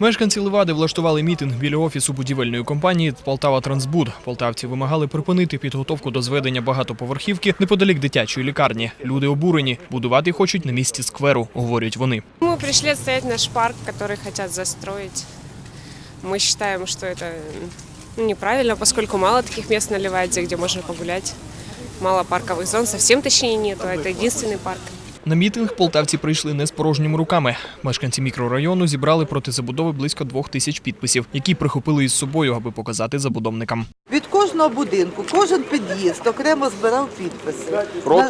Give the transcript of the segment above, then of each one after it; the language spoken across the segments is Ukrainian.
Мешканці Левади влаштували мітинг біля офісу будівельної компанії Полтава Трансбуд. Полтавці вимагали припинити підготовку до зведення багатоповерхівки неподалік дитячої лікарні. Люди обурені, будувати хочуть на місці скверу, говорять вони. Мы пришли отстоять наш парк, который хотят застроить. Мы считаем, что это ну, неправильно, поскольку мало таких мест на Ливаде, где можно погулять. Мало парковых зон, совсем точнее нету. Это единственный парк. На мітинг полтавці прийшли не з порожніми руками. Мешканці мікрорайону зібрали проти забудови близько двох тисяч підписів, які прихопили із собою, аби показати забудовникам. Від кожного будинку, кожен під'їзд окремо збирав підписи.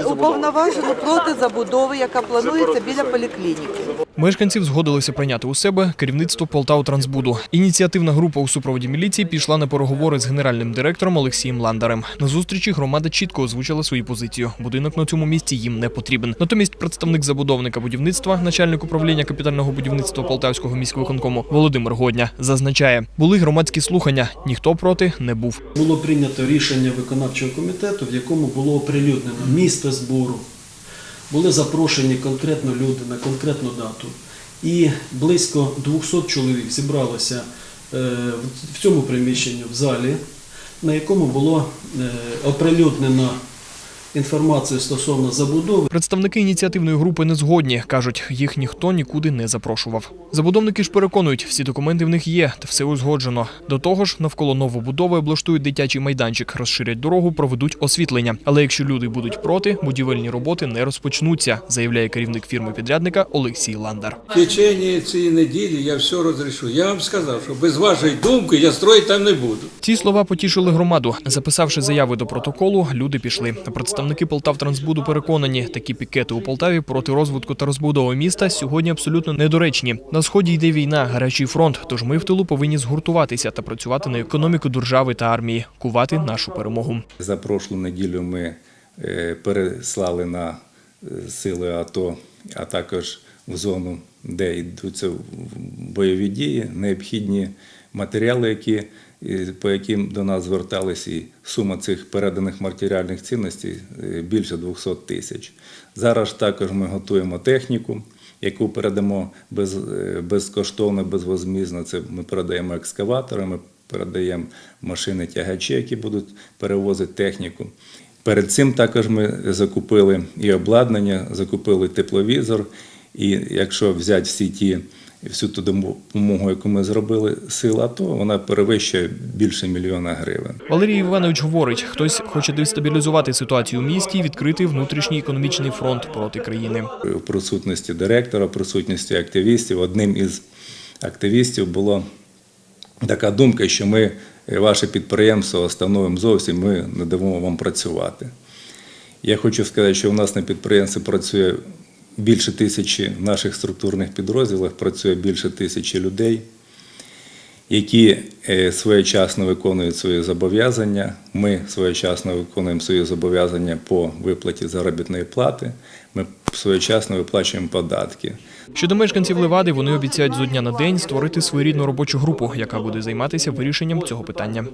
Уповноважено проти забудови, яка планується біля поліклініки. Мешканців згодилися прийняти у себе керівництво Полтау-Трансбуду. Ініціативна група у супроводі міліції пішла на переговори з генеральним директором Олексієм Ландарем. На зустрічі громада чітко озвучила свою позицію. Будинок на цьому місці їм не потрібен. Натомість представник забудовника будівництва, начальник управління капітального будівництва Полтавського міськвиконкому Володимир Годня зазначає, були громадські слухання. Ніхто проти не був. Було прийнято рішення виконавчого комітету, в якому було оприлюднено місце збору, були запрошені конкретно люди на конкретну дату. І близько 200 чоловік зібралося е, в- цьому приміщенні, в залі, на якому було е, оприлюднено інформацію стосовно забудови. Представники ініціативної групи не згодні. кажуть, їх ніхто нікуди не запрошував. Забудовники ж переконують, всі документи в них є, та все узгоджено. До того ж, навколо новобудови облаштують дитячий майданчик, розширять дорогу, проведуть освітлення. Але якщо люди будуть проти, будівельні роботи не розпочнуться, заявляє керівник фірми підрядника Олексій Ландар. В течение цієї неділі я все розрішу. Я вам сказав, що без вашої думки я строїти там не буду. Ці слова потішили громаду. Записавши заяви до протоколу, люди пішли. Представники Полтавтрансбуду переконані, такі пікети у Полтаві проти розвитку та розбудови міста сьогодні абсолютно недоречні. На сході йде війна, гарячий фронт. Тож ми в тилу повинні згуртуватися та працювати на економіку держави та армії, кувати нашу перемогу. За прошлу неділю ми е, переслали на е, сили АТО, а також в зону, де йдуться бойові дії, необхідні матеріали, які, по яким до нас звертались, і сума цих переданих матеріальних цінностей е, більше 200 тисяч. Зараз також ми готуємо техніку, яку передамо без, е, безкоштовно, безвозмізно. Це ми передаємо екскаватори, ми передаємо машини тягачі, які будуть перевозити техніку. Перед цим також ми закупили і обладнання, закупили тепловізор. І якщо взяти всі ті, всю ту допомогу, яку ми зробили сил АТО, вона перевищує більше мільйона гривень. Валерій Іванович говорить, хтось хоче дестабілізувати ситуацію у місті і відкрити внутрішній економічний фронт проти країни. в присутності директора, в присутності активістів. Одним із активістів була така думка, що ми ваше підприємство остановимо зовсім, ми не дамо вам працювати. Я хочу сказати, що у нас на підприємстві працює більше тисячі наших структурних підрозділах, працює більше тисячі людей, які е, своєчасно виконують свої зобов'язання. Ми своєчасно виконуємо свої зобов'язання по виплаті заробітної плати. Ми своєчасно виплачуємо податки. Щодо мешканців Левади, вони обіцяють зо дня на день створити своєрідну робочу групу, яка буде займатися вирішенням цього питання.